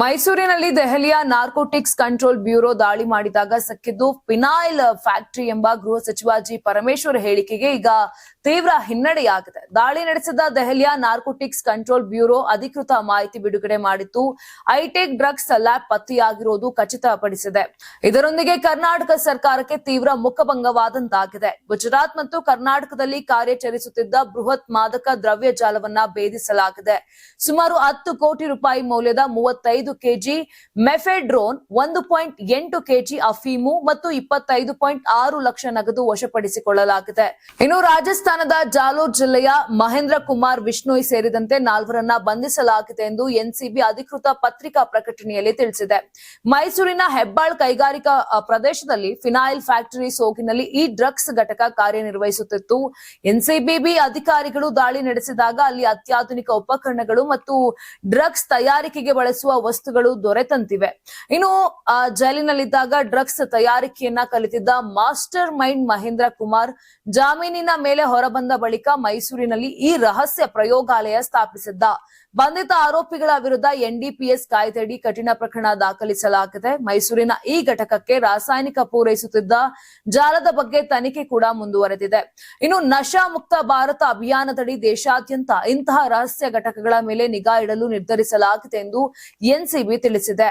ಮೈಸೂರಿನಲ್ಲಿ ದೆಹಲಿಯ narcotics control bureau ದಾಳಿ ಮಾಡಿದಾಗ ಸಕ್ಕಿದ್ದು ಫಿನಾಯಿಲ್ ಫ್ಯಾಕ್ಟರಿ ಎಂಬ ಗೃಹ ಸಚಿವ ಜಿ ಪರಮೇಶ್ವರ್ ಹೇಳಿಕೆಗೆ ಈಗ ತೀವ್ರ ಹಿನ್ನಡೆಯಾಗಿದೆ. ದಾಳಿ ನಡೆಸಿದ ದೆಹಲಿಯ ನಾರ್ಕೋಟಿಕ್ಸ್ ಕಂಟ್ರೋಲ್ ಬ್ಯೂರೋ ಅಧಿಕೃತ ಮಾಹಿತಿ ಬಿಡುಗಡೆ ಮಾಡಿತ್ತು ಐಟೆಕ್ ಡ್ರಗ್ಸ್ ಲ್ಯಾಬ್ ಪತ್ತೆಯಾಗಿರುವುದು ಖಚಿತಪಡಿಸಿದೆ. ಇದರೊಂದಿಗೆ ಕರ್ನಾಟಕ ಸರ್ಕಾರಕ್ಕೆ ತೀವ್ರ ಮುಖಭಂಗವಾದಂತಾಗಿದೆ. ಗುಜರಾತ್ ಮತ್ತು ಕರ್ನಾಟಕದಲ್ಲಿ ಕಾರ್ಯಾಚರಿಸುತ್ತಿದ್ದ ಬೃಹತ್ ಮಾದಕ ದ್ರವ್ಯ ಜಾಲವನ್ನ ಭೇದಿಸಲಾಗಿದೆ. ಸುಮಾರು ಹತ್ತು ಕೋಟಿ ರೂಪಾಯಿ ಮೌಲ್ಯದ ಮೂವತ್ತೈದು ಕೆಜಿ ಮೆಫೆಡ್ರೋನ್, ಒಂದು ಪಾಯಿಂಟ್ ಎಂಟು ಕೆಜಿ ಅಫೀಮು ಮತ್ತು ಇಪ್ಪತ್ತೈದು ಪಾಯಿಂಟ್ ಆರು ಲಕ್ಷ ನಗದು ವಶಪಡಿಸಿಕೊಳ್ಳಲಾಗಿದೆ. ಇನ್ನು ರಾಜಸ್ಥಾನದ ಜಾಲೋರ್ ಜಿಲ್ಲೆಯ ಮಹೇಂದ್ರ ಕುಮಾರ್ ವಿಷ್ಣೋಯ್ ಸೇರಿದಂತೆ ನಾಲ್ವರನ್ನ ಬಂಧಿಸಲಾಗಿದೆ ಎಂದು ಎನ್ಸಿಬಿ ಅಧಿಕೃತ ಪತ್ರಿಕಾ ಪ್ರಕಟಣೆಯಲ್ಲಿ ತಿಳಿಸಿದೆ. ಮೈಸೂರಿನ ಹೆಬ್ಬಾಳ್ ಕೈಗಾರಿಕಾ ಪ್ರದೇಶದಲ್ಲಿ ಫಿನಾಯಿಲ್ ಫ್ಯಾಕ್ಟರಿ ಸೋಗಿನಲ್ಲಿ ಈ ಡ್ರಗ್ಸ್ ಘಟಕ ಕಾರ್ಯನಿರ್ವಹಿಸುತ್ತಿತ್ತು. ಎನ್ಸಿಬಿಬಿ ಅಧಿಕಾರಿಗಳು ದಾಳಿ ನಡೆಸಿದಾಗ ಅಲ್ಲಿ ಅತ್ಯಾಧುನಿಕ ಉಪಕರಣಗಳು ಮತ್ತು ಡ್ರಗ್ಸ್ ತಯಾರಿಕೆಗೆ ಬಳಸುವ ವಸ್ತುಗಳು ದೊರೆತಂತಿವೆ. ಇನ್ನು ಜೈಲಿನಲ್ಲಿದ್ದಾಗ ಡ್ರಗ್ಸ್ ತಯಾರಿಕೆಯನ್ನ ಕಲಿತಿದ್ದ ಮಾಸ್ಟರ್ ಮೈಂಡ್ ಮಹೇಂದ್ರ ಕುಮಾರ್ ಜಾಮೀನಿನ ಮೇಲೆ ಹೊರಬಂದ ಬಳಿಕ ಮೈಸೂರಿನಲ್ಲಿ ಈ ರಹಸ್ಯ ಪ್ರಯೋಗಾಲಯ ಸ್ಥಾಪಿಸಿದ್ದ. ಬಂಧಿತ ಆರೋಪಿಗಳ ವಿರುದ್ಧ ಎನ್ಡಿಪಿಎಸ್ ಕಾಯ್ದೆಯಡಿ ಕಠಿಣ ಪ್ರಕರಣ ದಾಖಲಿಸಲಾಗಿದೆ. ಮೈಸೂರಿನ ಈ ಘಟಕಕ್ಕೆ ರಾಸಾಯನಿಕ ಪೂರೈಸುತ್ತಿದ್ದ ಜಾಲದ ಬಗ್ಗೆ ತನಿಖೆ ಕೂಡ ಮುಂದುವರೆದಿದೆ. ಇನ್ನು ನಶಾ ಮುಕ್ತ ಭಾರತ ಅಭಿಯಾನದಡಿ ದೇಶಾದ್ಯಂತ ಇಂತಹ ರಹಸ್ಯ ಘಟಕಗಳ ಮೇಲೆ ನಿಗಾ ಇಡಲು ನಿರ್ಧರಿಸಲಾಗಿದೆ ಎಂದು ಎನ್ಸಿಬಿ ತಿಳಿಸಿದೆ.